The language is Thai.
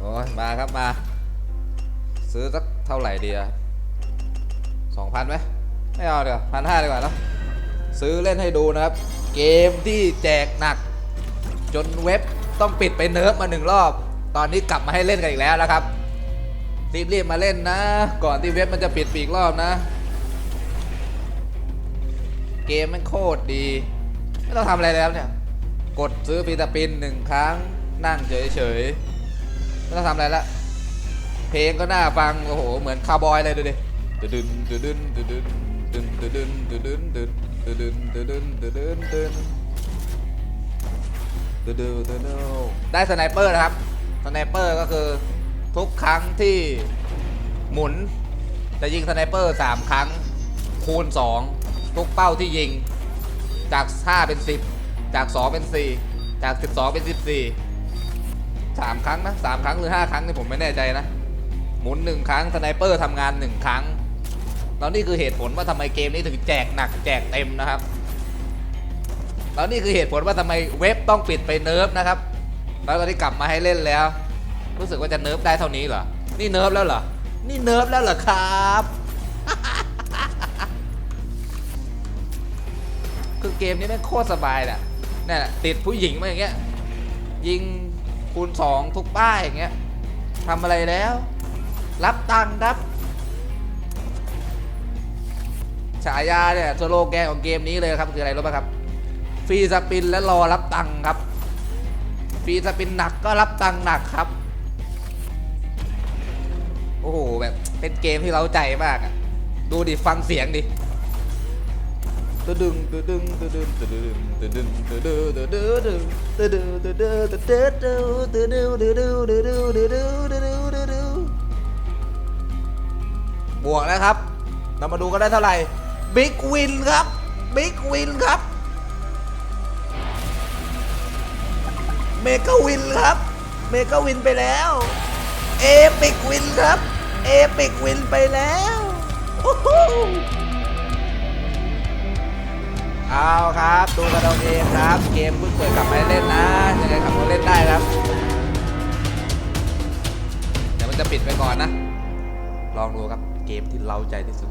โอ้ยมาครับมา ซื้อสักเท่าไหร่ดีอะสองพันไหมไม่เอาเดี๋ยวพันห้าดีกว่าเนอะซื้อเล่นให้ดูนะครับ เกมที่แจกหนัก จนเว็บต้องปิดไปเนิร์ฟมาหนึ่งรอบ ตอนนี้กลับมาให้เล่นกันอีกแล้วนะครับ รีบๆมาเล่นนะ ก่อนที่เว็บมันจะปิดปีกรอบนะ เกมมันโคตรดี ไม่ต้องทำอะไรแล้วเนี่ย กดซื้อฟีตาปินหนึ่งครั้งนั่งเฉยๆ ไม่ต้องทำอะไรละเพลงก็น่าฟังโอ้โหเหมือนคาวบอยเลยดูดิตึดึนตึดึนตึดึนตึดึนตึดึนตึดึนตดึนตดึนตดึนตดึนตดึนตึดึนดึนได้สไนเปอร์นะครับสไนเปอร์ก็คือทุกครั้งที่หมุนจะยิงสไนเปอร์3ครั้งคูณ 2 ทุกเป้าที่ยิงจาก 5 เป็น 10 จาก 2 เป็น 4 จาก 12 เป็น 14 สามครั้งนะสามครั้งหรือห้าครั้งนี่ผมไม่แน่ใจนะ หมุนหนึ่งครั้งสไนเปอร์ทำงานหนึ่งครั้ง แล้วนี่คือเหตุผลว่าทำไมเกมนี้ถึงแจกหนักแจกเต็มนะครับแล้วนี่คือเหตุผลว่าทำไมเว็บต้องปิดไปเนิร์ฟนะครับ แล้วตอนนี้กลับมาให้เล่นแล้ว รู้สึกว่าจะเนิร์ฟได้เท่านี้เหรอ นี่เนิร์ฟแล้วเหรอ นี่เนิร์ฟแล้วเหรอครับ คือเกมนี้แม่งโคตรสบายน่ะนี่นแหละติดผู้หญิงมาอย่างเงี้ย ยิง คูณสองทุกป้ายอย่างเงี้ยทำอะไรแล้ว รับตังค์ครับฉายาเนี่ยสโลแกนของเกมนี้เลยครับ คืออะไรรู้ป่ะครับฟรีสปินและรอรับตังค์ครับฟรีสปินหนักก็รับตังค์หนักครับ โอ้โหแบบเป็นเกมที่เราใจมากอะดูดิฟังเสียงดิ ตึดึงตึดึงตึดึงตึดึงตึดึงตึดึงตึดึงตึดึงตึดึงตึดึงตึดึงตึดึงตึดึงตึดึงตึดึงตึดึงตึดึงบวกแล้วครับเรามาดูกันได้เท่าไหร่บิ๊กวินครับบิ๊กวินครับเมกาวินครับเมกาวินไปแล้วเอปิกวินครับเอปิกวินไปแล้วโอ้โห เอาครับดูกันเอาเองครับ เกมเพิ่งเปิดกลับมาเล่นนะยังไงครับเราเล่นได้ครับเดี๋ยวมันจะปิดไปก่อนนะ ลองดูครับเกมที่เราใจที่สุด